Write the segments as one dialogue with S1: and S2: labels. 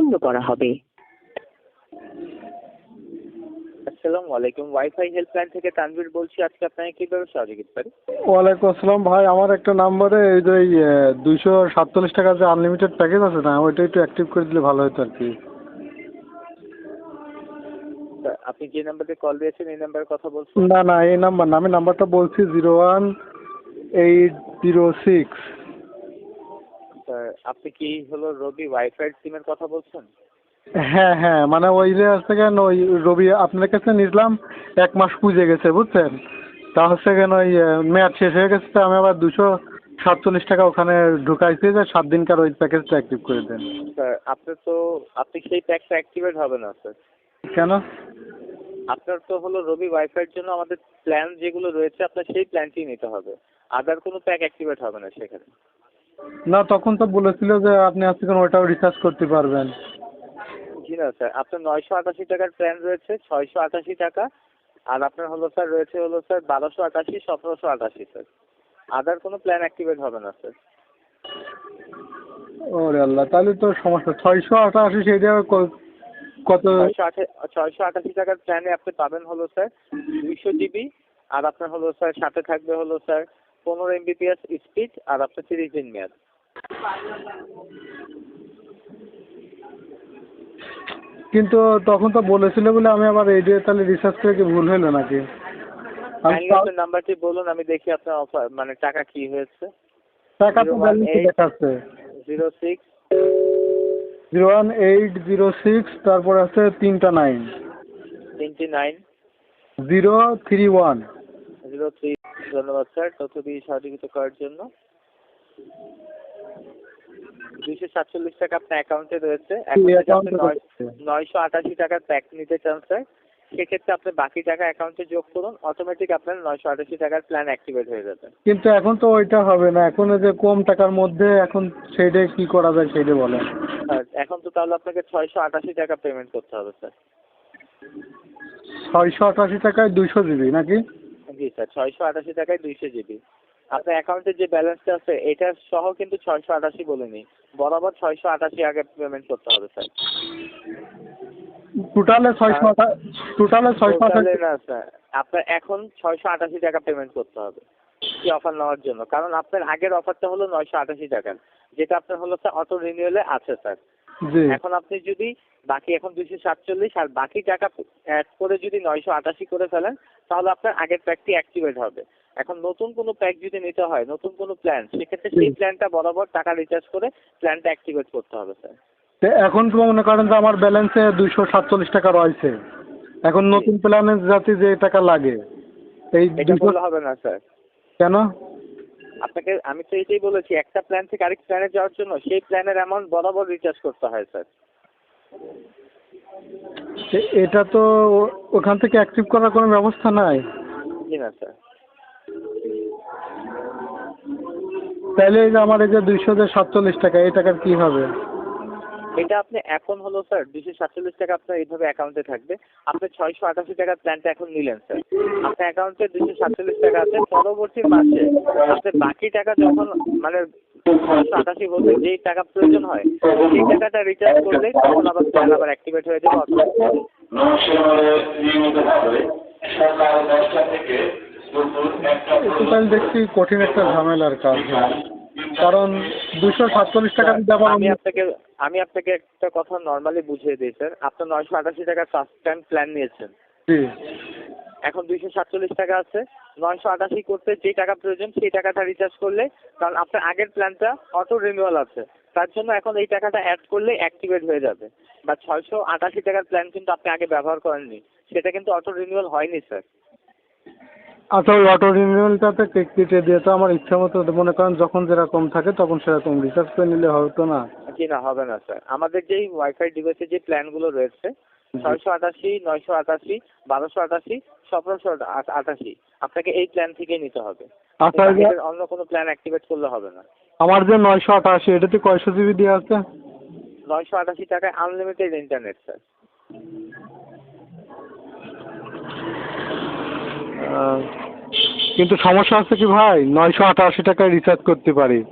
S1: বন্ধ করা হবে।
S2: আসসালামু আলাইকুম। ওয়াইফাই হেল্পলাইন থেকে তানভীর বলছি আজকে আপনাকে কীভাবে সহযোগিতা পারি
S3: ওয়ালাইকুম আসসালাম। ভাই আমার একটা নাম্বারে এই যে দুইশো সাতচল্লিশ টাকার যে আনলিমিটেড প্যাকেজ আছে না ওইটা একটু অ্যাক্টিভ করে দিলে ভালো হতো আর কি।
S2: আপনি যে নাম্বারে কল দিয়েছেন এই নাম্বারে কথা বলছেন?
S3: না না এই নাম্বার না আমি নাম্বারটা বলছি zero one eight zero six.
S2: আপনি কি হলো রবি ওয়াইফাই সিমের কথা বলছেন?
S3: হ্যাঁ হ্যাঁ মানে ওই যে হচ্ছে কেন ওই রবি আপনার কাছে নিলাম এক মাস পুজে গেছে বুঝছেন? তা হচ্ছে কেন ওই মেয়াদ শেষ হয়ে গেছে তো আমি আবার দুশো সাতচল্লিশ টাকা ওখানে ঢুকাইছি যে সাত দিনকার ওই প্যাকেজটা অ্যাক্টিভ করে দেন।
S2: স্যার আপনি তো আপনি সেই প্যাকটা অ্যাক্টিভেট হবে না স্যার।
S3: কেন?
S2: আপনার তো হলো রবি ওয়াইফাইয়ের জন্য আমাদের প্ল্যান যেগুলো রয়েছে আপনার সেই প্ল্যানটি নিতে হবে। আদার কোনো প্যাক অ্যাক্টিভেট হবে না সেখানে।
S3: না তখন তো বলেছিল যে আপনি আজকে ওইটাও রিচার্জ করতে পারবেন।
S2: জি না স্যার আপনার নয়শো আটাশি টাকার প্ল্যান রয়েছে ছয়শো আটাশি টাকা। আর আপনার হলো স্যার রয়েছে হলো স্যার বারোশো আটাশি সতেরোশো আটাশি স্যার আদার কোনো প্ল্যান অ্যাক্টিভেট হবে না স্যার
S3: ওরে আল্লাহ তাহলে তো সমস্যা। ছয়শো আটাশি সেইটা কত
S2: ছয়শো আটাশি টাকার প্ল্যানে আপনি পাবেন হলো স্যার দুইশো জিবি আর আপনার হলো স্যার সাথে থাকবে হলো স্যার পনেরো এমবিপিএস স্পিড আর আপনার তিরিশ দিন মেয়াদ।
S3: কিন্তু তখন তো বলেছিল বলে আমি আবার এই দিয়ে তাহলে রিসার্চ করে কি ভুল হলো নাকি?
S2: নাম্বারটি বলুন আমি দেখি আপনার অফার মানে টাকা কি হয়েছে।
S3: টাকা তো ব্যালেন্সে দেখাচ্ছে।
S2: Zero six
S3: zero one eight zero six তারপর আছে তিনটা nine
S2: twenty nine
S3: zero three one
S2: zero three ধন্যবাদ স্যার তথ্য দিয়ে সহযোগিতা করার জন্য। দুইশো সাতচল্লিশ টাকা আপনার অ্যাকাউন্টে রয়েছে। নয়শো আটাশি টাকার প্যাক নিতে চান স্যার। সেক্ষেত্রে আপনি বাকি টাকা অ্যাকাউন্টে যোগ করুন। অটোমেটিক আপনার নয়শো আটাশি টাকার প্ল্যান অ্যাক্টিভেট হয়ে যাবে।
S3: কিন্তু এখন তো ওইটা হবে না। এখন যে কম টাকার মধ্যে এখন সেইটাই কি করা যায় সেইটা বলেন
S2: এখন তো তাহলে আপনাকে ছয়শো আটাশি টাকা পেমেন্ট করতে হবে স্যার।
S3: ছয়শো আটাশি টাকায় দুইশো জিবি নাকি?
S2: জি স্যার ছয়শো আটাশি টাকায় দুইশো জিবি আপনার অ্যাকাউন্টে যে ব্যালেন্সটা আছে এটা সহ কিন্তু ছয়শো আটাশি বলিনি বরাবর ছয়শো আটাশি আগে পেমেন্ট করতে হবে স্যার।
S3: টোটালে ছয়শো টোটালে ছয়শো আটাশি
S2: না স্যার আপনার এখন ছয়শো আটাশি টাকা পেমেন্ট করতে হবে কি অফার নেওয়ার জন্য। কারণ আপনার আগের অফারটা হলো নয়শো আটাশি টাকার যেটা আপনার হলো স্যার অটো রিনিউয়ালে আছে স্যার। এখন আপনি যদি বাকি এখন দুশো সাতচল্লিশ আর বাকি টাকা অ্যাড করে যদি নয়শো আটাশি করে ফেলেন তাহলে আপনার আগের প্যাকটি অ্যাক্টিভেট হবে। এখন নতুন কোনো প্যাক যদি নিতে হয় নতুন কোনো প্ল্যান সেক্ষেত্রে সেই প্ল্যানটা বরাবর টাকা রিচার্জ করে প্ল্যানটা অ্যাক্টিভেট করতে হবে স্যার
S3: এখন তো মনে করেন যে আমার ব্যালেন্সে দুইশো সাতচল্লিশ টাকা রয়েছে। এখন নতুন প্ল্যানে যাতে যে টাকা লাগে এই
S2: হবে না স্যার
S3: কেন?
S2: আপনাকে আমি তো এটাই বলেছি একটা প্ল্যান থেকে আরেক প্ল্যানে যাওয়ার জন্য সেই প্ল্যানের অ্যামাউন্ট বরাবর রিচার্জ করতে হয় স্যার
S3: এটা তো ওখান থেকে অ্যাক্টিভ করার কোনো ব্যবস্থা নাই?
S2: জি না স্যার
S3: তাহলে এই যে আমার এই যে দুইশো যে সাতচল্লিশ টাকা এই টাকার কি হবে?
S2: এটা আপনি এখন হলো স্যার দুশো সাতচল্লিশ টাকা আপনার এইভাবে অ্যাকাউন্টে থাকবে। আপনি ছয়শো আটাশি টাকার প্ল্যানটা এখন নিলেন স্যার আপনার অ্যাকাউন্টে দুশো সাতচল্লিশ টাকা আছে। পরবর্তী মাসে আপনি বাকি টাকা যখন মানে ছয়শো আটাশি বলতে যেই টাকা প্রয়োজন হয়, সেই টাকাটা রিচার্জ করলে তখন আবার প্ল্যান আবার অ্যাক্টিভেট হয়ে যাবে
S3: দেখছি কঠিন একটা ঝামেলার কাজ। কারণ দুশো সাতচল্লিশ টাকা দিতে আমার
S2: আমি আপনাকে আমি আপনাকে একটা কথা নর্মালি বুঝিয়ে দিই স্যার আপনার নয়শো আটাশি টাকার ফার্স্ট টাইম প্ল্যান নিয়েছেন।
S3: জি।
S2: এখন দুইশো সাতচল্লিশ টাকা আছে। নয়শো আটাশি করতে যে টাকা প্রয়োজন সেই টাকাটা রিচার্জ করলে কারণ আপনার আগের প্ল্যানটা অটো রিনিউয়াল আছে। তার জন্য এখন এই টাকাটা অ্যাড করলে অ্যাক্টিভেট হয়ে যাবে। বা ছয়শো আটাশি টাকার প্ল্যান কিন্তু আপনি আগে ব্যবহার করেননি। সেটা কিন্তু অটো রিনিউয়াল হয়নি স্যার
S3: আচ্ছা ওই অটো রিনিউয়ালটাতে কেটে দিয়ে তো আমার ইচ্ছা মতো মনে করেন যখন যেরকম থাকে তখন সেরকম রিচার্জ করে নিলে হতো না।
S2: জি না হবে না স্যার আমাদের যেই ওয়াইফাই ডিভাইসের যে প্ল্যানগুলো রয়েছে ছয়শো আটাশি নয়শো আটাশি বারোশো আটাশি সতেরোশো আট- আটাশি আপনাকে এই প্ল্যান থেকেই নিতে হবে।
S3: আচ্ছা
S2: অন্য কোনো প্ল্যান অ্যাক্টিভেট করলে হবে না।
S3: আমার যে নয়শো আটাশি এটাতে কয়শো জিবি দেওয়া আছে?
S2: নয়শো আটাশি টাকায় আনলিমিটেড ইন্টারনেট স্যার
S3: কিন্তু সমস্যা হচ্ছে কি ভাই, নয়শো আটাশি টাকায় রিচার্জ করতে পারি।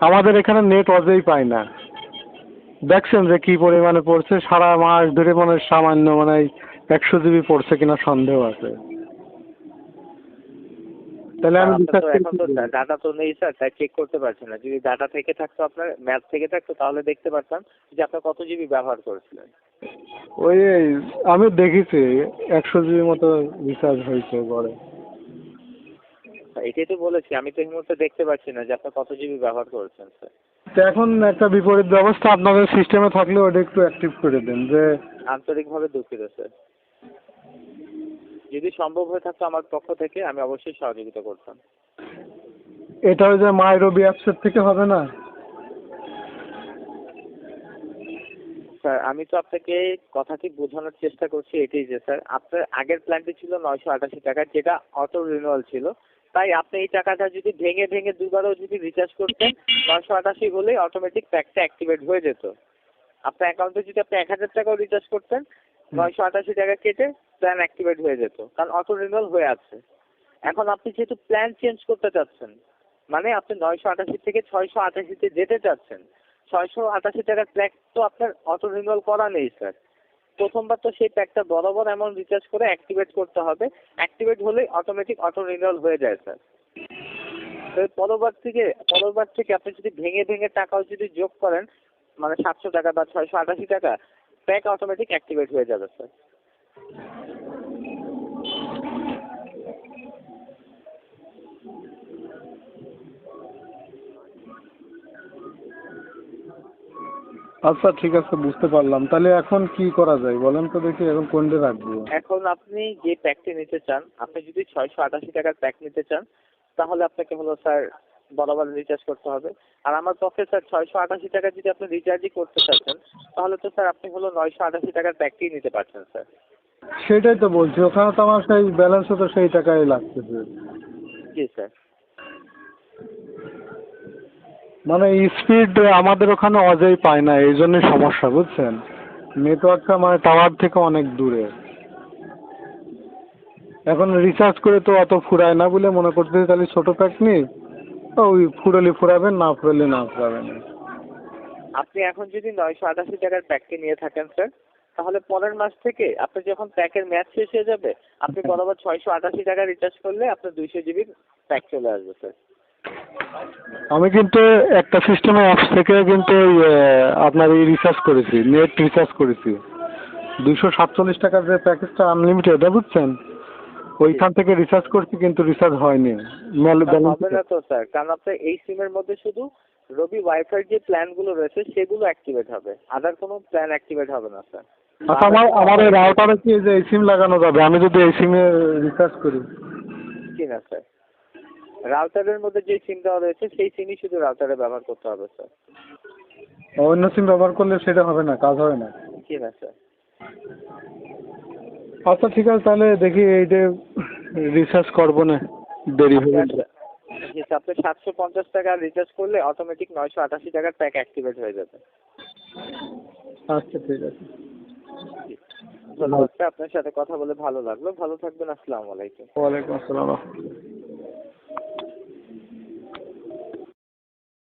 S3: আমাদের এখানে নেট অজেই পায় না। দেখছেন যে কী পরিমাণে পড়ছে? সারা মাস ধরে মানে সামান্য মানে একশো জিবি পড়ছে কিনা সন্দেহ আছে। তাহলে আমি
S2: এখন তো ডাটা তো নেই স্যার তাই চেক করতে পারছেন না। যদি ডাটা থেকে থাকতো আপনার ম্যাপ থেকে থাকতো তাহলে দেখতে পারতাম যে আপনার কত জিবি ব্যবহার করেছিলেন।
S3: ওই আমি দেখেছি একশো জিবি মতো রিচার্জ হয়েছে ঘরে।
S2: এটাই তো বলেছি আমি তো এই মুহূর্তে দেখতে পাচ্ছি না যে আপনার কত জিবি ব্যবহার করেছেন স্যার
S3: তো এখন একটা বিপরীত ব্যবস্থা আপনাদের সিস্টেমে থাকলে ওটা একটু অ্যাক্টিভ করে দেন যে
S2: আন্তরিকভাবে দুঃখিত স্যার যদি সম্ভব হয়ে থাকতো আমার পক্ষ থেকে আমি অবশ্যই সহযোগিতা করতাম।
S3: এটা ওই যে মাই রবি অ্যাপসের থেকে হবে না?
S2: স্যার আমি তো আপনাকে কথাটি বোঝানোর চেষ্টা করছি এটাই যে স্যার আপনার আগের প্ল্যানটি ছিল নয়শো আটাশি টাকা যেটা অটো রিনিউয়াল ছিল। তাই আপনি এই টাকাটা যদি ভেঙে ভেঙে দুবারও যদি রিচার্জ করতেন নয়শো আটাশি হলেই অটোমেটিক প্যাকটা অ্যাক্টিভেট হয়ে যেত। আপনার অ্যাকাউন্টে যদি আপনি এক হাজার টাকাও রিচার্জ করতেন নয়শো আটাশি টাকা কেটে প্ল্যান অ্যাক্টিভেট হয়ে যেত। কারণ অটো রিনিউয়াল হয়ে আছে। এখন আপনি যেহেতু প্ল্যান চেঞ্জ করতে চাচ্ছেন মানে আপনি নয়শো আটাশি থেকে ছয়শো আটাশিতে যেতে চাচ্ছেন, ছয়শো আটাশি টাকার প্যাক তো আপনার অটো রিনিউয়াল করা নেই স্যার প্রথমবার তো সেই প্যাকটা বরাবর অ্যামাউন্ট রিচার্জ করে অ্যাক্টিভেট করতে হবে। অ্যাক্টিভেট হলেই অটোমেটিক অটো রিনিউয়াল হয়ে যায় স্যার পরবার থেকে পরবার থেকে আপনি যদি ভেঙে ভেঙে টাকাও যদি যোগ করেন মানে সাতশো টাকা বা ছয়শো আটাশি টাকা প্যাক অটোমেটিক অ্যাক্টিভেট হয়ে যাবে স্যার
S3: আচ্ছা ঠিক আছে, বুঝতে পারলাম। তাহলে এখন কি করা যায়? বলেন তো দেখি এখন কোনটা রাখব?
S2: এখন আপনি যে প্যাকটি নিতে চান, আপনি যদি ছয়শো আটাশি টাকার প্যাক নিতে চান, তাহলে আপনাকে হলো স্যার বরাবর রিচার্জ করতে হবে। আর আমার পক্ষে স্যার ছয়শো আটাশি টাকা যদি আপনি রিচার্জই করতে চাচ্ছেন, তাহলে তো স্যার আপনি হলো নয়শো আটাশি টাকার প্যাকটিই নিতে পারছেন, স্যার।
S3: সেটাই তো বলছি ওখানে তো আমার সেই ব্যালেন্সও তো সেই টাকাই লাগতেছে।
S2: জি স্যার।
S3: মানে স্পিড আমাদের ওখানে অজয় পায় না এই জন্যই সমস্যা বুঝছেন? নেটওয়ার্কটা মানে টাওয়ার থেকে অনেক দূরে। এখন রিচার্জ করে তো অত ফুরায় না বলে মনে করতেছি তাহলে ছোটো প্যাক নিই ওই ফুরলি ফুরাবেন না ফুরলি না ফুরাবেন।
S2: আপনি এখন যদি নয়শো আটাশি টাকার প্যাকটি নিয়ে থাকেন স্যার? তাহলে পরের মাস থেকে আপনি যখন প্যাকের ম্যাচ শেষ হয়ে যাবে আপনি বরাবর ছয়শো আটাশি টাকা রিচার্জ করলে আপনার দুইশো জিবির প্যাক চলে আসবে স্যার
S3: আমি কিন্তু একটা সিস্টেমে অ্যাপস থেকে কিন্তু আপনার এই রিচার্জ করেছি নেট রিচার্জ করেছি। দুশো সাতচল্লিশ টাকার যে প্যাকেজটা আনলিমিটেড বুঝছেন? ওইখান থেকে রিচার্জ করছি কিন্তু রিচার্জ হয়নি।
S2: হবে না তো স্যার কারণ আপনার এই সিমের মধ্যে শুধু রবি ওয়াইফাই যে প্ল্যানগুলো রয়েছে সেগুলো অ্যাক্টিভেট হবে। আদার কোনো প্ল্যান অ্যাক্টিভেট হবে না স্যার
S3: আচ্ছা আমার আমার এই রাউটারে কি যে এই সিম লাগানো যাবে? আমি যদি এই সিমে রিচার্জ করি।
S2: জি না স্যার রাউটারের মধ্যে যে সিম দেওয়া রয়েছে সেই সিমই শুধু রাউটারে ব্যবহার করতে হবে স্যার
S3: অন্য সিম ব্যবহার করলে সেটা হবে না কাজ হবে না।
S2: জি না স্যার
S3: আচ্ছা ঠিক আছে তাহলে দেখি এইটা রিচার্জ করব না দেরি হবে
S2: জি স্যার, আপনি সাতশো পঞ্চাশ টাকা রিচার্জ করলে অটোমেটিক নয়শো আটাশি টাকার প্যাক অ্যাক্টিভেট হয়ে যাবে।
S3: আচ্ছা ঠিক আছে।
S2: আপনার সাথে কথা বলে ভালো লাগল। ভালো থাকবেন আসসালামু আলাইকুম।
S3: ওয়ালাইকুম আসসালাম।